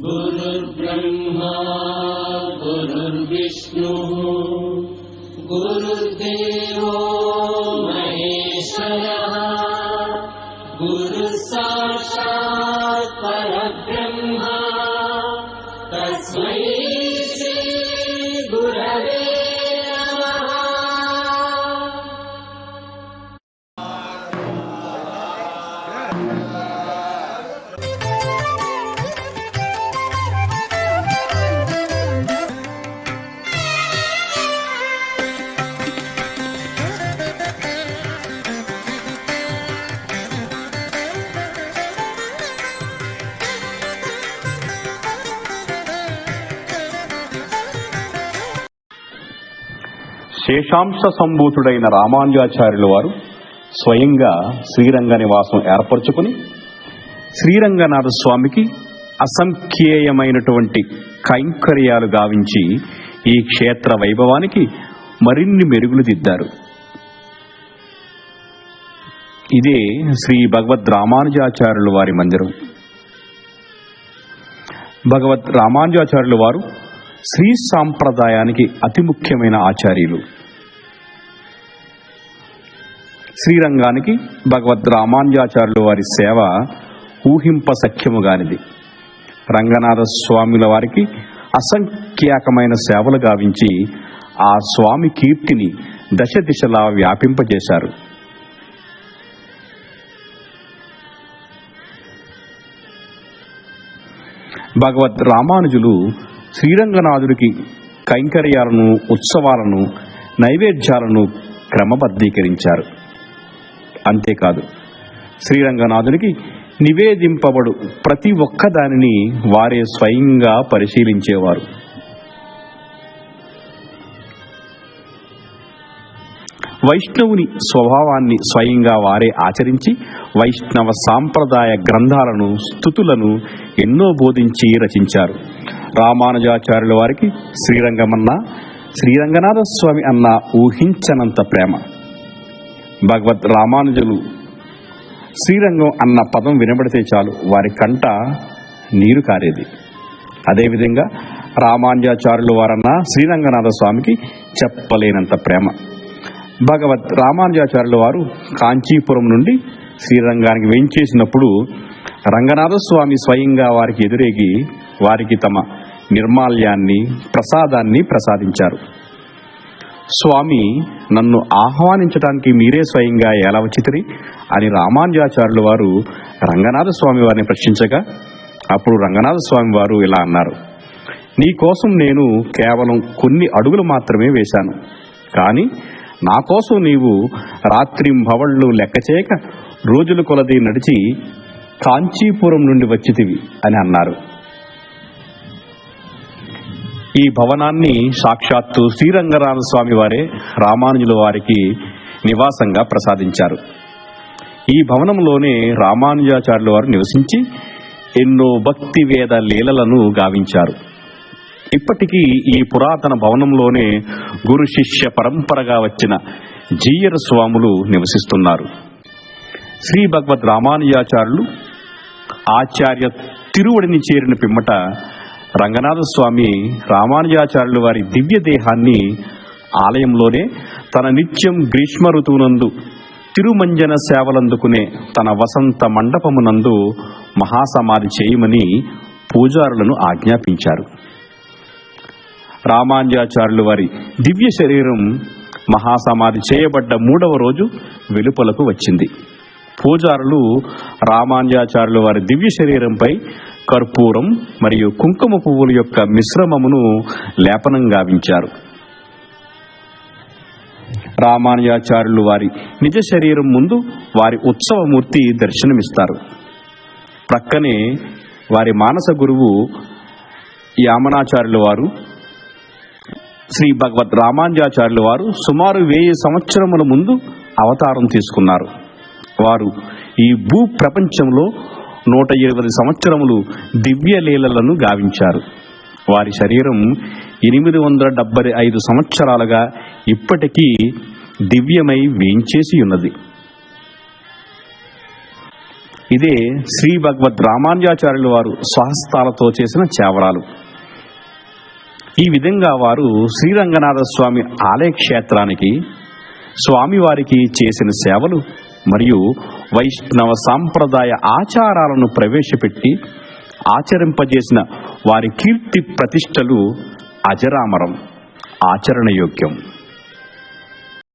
गुरुर्ब्रह्मा गुरुर्विष्णुः गुरुर्देवो महेश्वरः गुरुः साक्षात् శేషాంశ సంభూతుడైన రామానుజాచార్యుల వారు స్వయంగా శ్రీరంగ నివాసం ఏర్పరచుకుని శ్రీరంగనాథ స్వామికి అసంఖ్యేయమైనటువంటి కైంకర్యాలు గావించి ఈ క్షేత్ర వైభవానికి మరిన్ని మెరుగులు దిద్దారు. ఇదే శ్రీ భగవద్ రామానుజాచార్యుల వారి మందిరం. భగవద్ రామానుజాచార్యుల వారు శ్రీ సాంప్రదాయానికి అతి ముఖ్యమైన ఆచార్యులు. శ్రీరంగానికి భగవద్ రామానుజాచార్యుల వారి సేవ ఊహింప సఖ్యముగానిది. రంగనాథ స్వాముల వారికి అసంఖ్యాకమైన సేవలు గావించి ఆ స్వామి కీర్తిని దశ దిశలా వ్యాపింపజేశారు. భగవద్ రామానుజులు శ్రీరంగనాథుడికి కైంకర్యాలను ఉత్సవాలను నైవేద్యాలను క్రమబద్ధీకరించారు. అంతేకాదు శ్రీరంగనాథునికి నివేదింపబడు ప్రతి ఒక్క దానిని వారే స్వయంగా పరిశీలించేవారు. వైష్ణవుని స్వభావాన్ని స్వయంగా వారే ఆచరించి వైష్ణవ సాంప్రదాయ గ్రంథాలను స్థుతులను ఎన్నో బోధించి రచించారు. రామానుజాచార్యుల వారికి శ్రీరంగమన్న శ్రీరంగనాథ స్వామి అన్న ఊహించనంత ప్రేమ. భగవత్ రామానుజులు శ్రీరంగం అన్న పదం వినబడితే చాలు వారి కంట నీరు కారేది. అదేవిధంగా రామానుజాచార్యులు వారన్న శ్రీరంగనాథ స్వామికి చెప్పలేనంత ప్రేమ. భగవత్ రామానుజాచార్యుల వారు కాంచీపురం నుండి శ్రీరంగానికి వెంచేసినప్పుడు రంగనాథస్వామి స్వయంగా వారికి ఎదురేగి వారికి తమ నిర్మాల్యాన్ని ప్రసాదాన్ని ప్రసాదించారు. స్వామి నన్ను ఆహ్వానించడానికి మీరే స్వయంగా ఎలా వచ్చితిరి? అని రామానుజాచార్యుల వారు రంగనాథస్వామి వారిని ప్రశ్నించగా అప్పుడు రంగనాథస్వామి వారు ఇలా అన్నారు నీ కోసం నేను కేవలం కొన్ని అడుగులు మాత్రమే వేశాను. కానీ నా కోసం నీవు రాత్రింభవళ్ళు లెక్క చేయక రోజుల కొలది నడిచి కాంచీపురం నుండి వచ్చితివి అని అన్నారు. ఈ భవనాన్ని సాక్షాత్తు శ్రీరంగనాథ స్వామి వారే రామానుజుల వారికి నివాసంగా ప్రసాదించారు. ఈ భవనంలోనే రామానుజాచార్యుల వారు నివసించి ఎన్నో భక్తి వేద లీలలను గావించారు. ఇప్పటికీ ఈ పురాతన భవనంలోనే గురు శిష్య పరంపరగా వచ్చిన జీయర స్వాములు నివసిస్తున్నారు. శ్రీ భగవద్ రామానుజాచార్యులు ఆచార్య తిరువడిని చేరిన పిమ్మట రంగనాథ స్వామి రామానుజాచార్యుల వారి దివ్య దేహాన్ని ఆలయంలోనే తన నిత్యం గ్రీష్మ ఋతువునందు తిరుమంజన సేవలందుకునే తన వసంత మండపమునందు మహాసమాధి చేయమని పూజారులను ఆజ్ఞాపించారు. రామాంజాచార్యులు వారి దివ్య శరీరం మహాసమాధి చేయబడ్డ మూడవ రోజు వెలుపలకు వచ్చింది. పూజారులు రామాంజాచార్యుల వారి దివ్య శరీరంపై కర్పూరం మరియు కుంకుమ పువ్వుల యొక్క మిశ్రమమును లేపనం గావించారు. రామానుజాచార్యులు వారి నిజ శరీరం ముందు వారి ఉత్సవమూర్తి దర్శనమిస్తారు. ప్రక్కనే వారి మానస గురువు యామనాచార్యుల వారు శ్రీ భగవత్ రామానుజాచార్యులు వారు సుమారు వెయ్యి సంవత్సరముల ముందు అవతారం తీసుకున్నారు. వారు ఈ భూ ప్రపంచంలో నూట ఇరవై సంవత్సరములు దివ్య లీలలను గావించారు. వారి శరీరం ఎనిమిది వందల డెబ్బై ఐదు సంవత్సరాలుగా ఇప్పటికీ దివ్యమై వేయించేసి ఉన్నది. ఇదే శ్రీ భగవద్ రామానుజాచార్యుల వారు స్వహస్తాలతో చేసిన చేవరాలు. ఈ విధంగా వారు శ్రీరంగనాథ స్వామి ఆలయ క్షేత్రానికి స్వామివారికి చేసిన సేవలు మరియు వైష్ణవ సాంప్రదాయ ఆచారాలను ప్రవేశపెట్టి ఆచరింపజేసిన వారి కీర్తి ప్రతిష్టలు అజరామరం ఆచరణయోగ్యం.